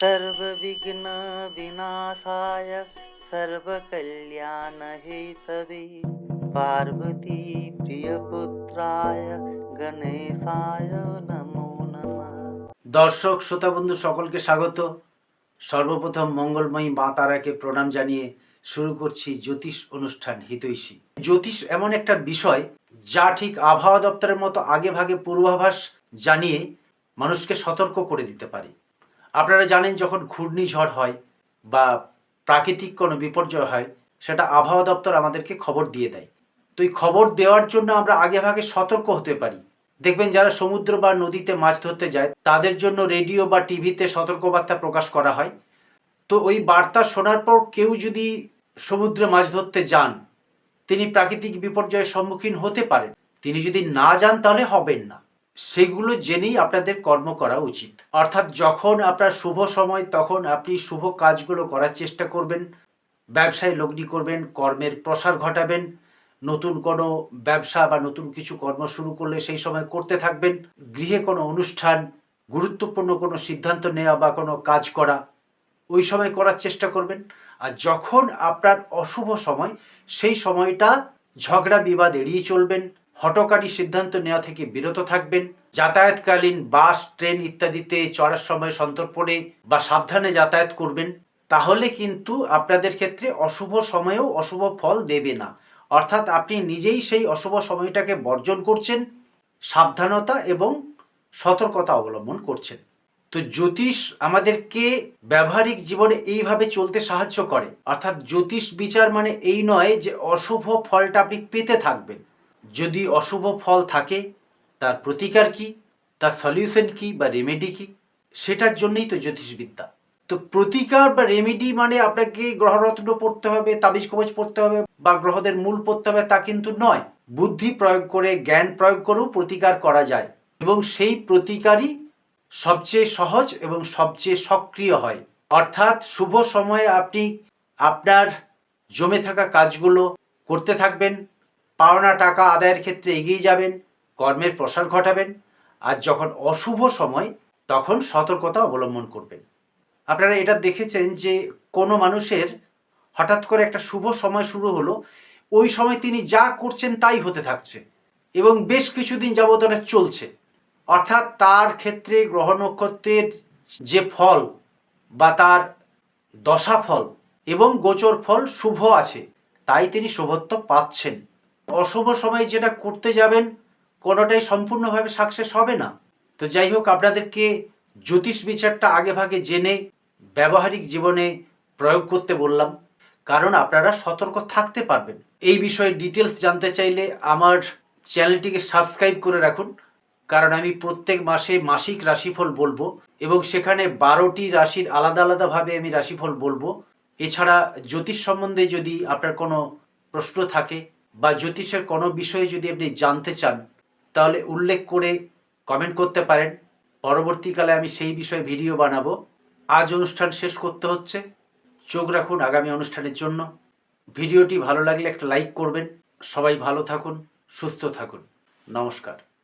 सर्वविघ्न विनाशाय सर्वकल्याणहेतवे पार्वती প্রিয়পুত্রায় গণেশায় নমো নমঃ দর্শক শ্রোতা বন্ধু সকলকে স্বাগত সর্বপ্রথম মঙ্গলময়ী মা তারাকে প্রণাম জানিয়ে শুরু করছি জ্যোতিষ অনুষ্ঠান হিতৈষী জ্যোতিষ এমন একটা বিষয় যা ঠিক আবহাওয়া দপ্তরের মতো আগে ভাগে পূর্বাভাস জানিয়ে মানুষকে সতর্ক করে দিতে পারে আপনারা জানেন যখন ঘূর্ণিঝড় হয় বা প্রাকৃতিক কোনো বিপর্যয় হয়, সেটা আবহাওয়া দপ্তর আমাদেরকে খবর দিয়ে দেয়। তো এই খবর দেওয়ার জন্য আমরা আগে ভাগে সতর্ক হতে পারি। দেখবেন যারা সমুদ্র বা নদীতে মাছ ধরতে যায়, তাদের জন্য রেডিও বা টিভিতে সতর্কবার্তা প্রকাশ করা হয়। তো ওই বার্তা শোনার পর কেউ যদি সমুদ্রে মাছ ধরতে যান, তিনি প্রাকৃতিক বিপর্যয়ের সম্মুখীন হতে পারেন। তিনি যদি না যান, তাহলে হবেন না। সেগুলো জেনেই আপনাদের কর্ম করা উচিত। অর্থাৎ যখন আপনার শুভ সময়, তখন আপনি শুভ কাজগুলো করার চেষ্টা করবেন। ব্যবসায় লগ্নি করবেন, কর্মের প্রসার ঘটাবেন, নতুন কোনো ব্যবসা বা নতুন কিছু কর্ম শুরু করলে সেই সময় করতে থাকবেন, গৃহে কোনো অনুষ্ঠান, গুরুত্বপূর্ণ কোনো সিদ্ধান্ত নেওয়া বা কোনো কাজ করা, ওই সময় করার চেষ্টা করবেন। আর যখন আপনার অশুভ সময়, সেই সময়টা ঝগড়া বিবাদ এড়িয়ে চলবেন হটকারী সিদ্ধান্ত নেওয়া থেকে বিরত থাকবেন। যাতায়াতকালীন বাস, ট্রেন ইত্যাদিতে চড়ার সময় সন্তর্পণে বা সাবধানে যাতায়াত করবেন। তাহলে কিন্তু আপনাদের ক্ষেত্রে অশুভ সময়েও অশুভ ফল দেবে না। অর্থাৎ আপনি নিজেই সেই অশুভ সময়টাকে বর্জন করছেন, সাবধানতা এবং সতর্কতা অবলম্বন করছেন। তো জ্যোতিষ আমাদেরকে ব্যবহারিক জীবনে এইভাবে চলতে সাহায্য করে। অর্থাৎ জ্যোতিষ বিচার মানে এই নয় যে অশুভ ফলটা আপনি পেতে থাকবেন। যদি অশুভ ফল থাকে, তার প্রতিকার কি? তার সলিউশন কি বা রেমেডি কি? সেটার জন্যই তো জ্যোতিষবিদ্যা। তো প্রতিকার বা রেমেডি মানে আপনাকে গ্রহরত্ন পড়তে হবে তাবিজ কবচ পড়তে হবে বা গ্রহদের মূল পড়তে হবে তা কিন্তু নয়। বুদ্ধি প্রয়োগ করে, জ্ঞান প্রয়োগ করেও প্রতিকার করা যায় এবং সেই প্রতিকারই সবচেয়ে সহজ এবং সবচেয়ে সক্রিয় হয়। অর্থাৎ শুভ সময়ে আপনি আপনার জমে থাকা কাজগুলো করতে থাকবেন পাওনা টাকা আদায়ের ক্ষেত্রে এগিয়ে যাবেন, কর্মের প্রসার ঘটাবেন, আর যখন অশুভ সময়, তখন সতর্কতা অবলম্বন করবেন। আপনারা এটা দেখেছেন যে কোনো মানুষের হঠাৎ করে একটা শুভ সময় শুরু হলো, ওই সময় তিনি যা করছেন তাই হতে থাকছে এবং বেশ কিছুদিন যাবত এটা চলছে। অর্থাৎ তার ক্ষেত্রে গ্রহ নক্ষত্রের যে ফল বা তার দশা ফল এবং গোচর ফল শুভ আছে, তাই তিনি শুভত্ব পাচ্ছেন। অশুভ সময়ে যেটা করতে যাবেন, কোনোটাই সম্পূর্ণভাবে সাকসেস হবে না। তো যাই হোক, আপনাদেরকে জ্যোতিষ বিচারটা আগে ভাগে জেনে, ব্যবহারিক জীবনে প্রয়োগ করতে বললাম। কারণ আপনারা সতর্ক থাকতে পারবেন। এই বিষয়ে ডিটেলস জানতে চাইলে আমার চ্যানেলটিকে সাবস্ক্রাইব করে রাখুন। কারণ আমি প্রত্যেক মাসে মাসিক রাশিফল বলব এবং সেখানে বারোটি রাশির আলাদা আলাদাভাবে আমি রাশিফল বলব। এছাড়া জ্যোতিষ সম্বন্ধে যদি আপনার কোনো প্রশ্ন থাকে বা জ্যোতিষের কোনো বিষয়ে যদি আপনি জানতে চান, তাহলে উল্লেখ করে কমেন্ট করতে পারেন। পরবর্তীকালে আমি সেই বিষয়ে ভিডিও বানাবো। আজ অনুষ্ঠান শেষ করতে হচ্ছে। চোখ রাখুন আগামী অনুষ্ঠানের জন্য। ভিডিওটি ভালো লাগলে একটা লাইক করবেন। সবাই ভালো থাকুন, সুস্থ থাকুন। নমস্কার।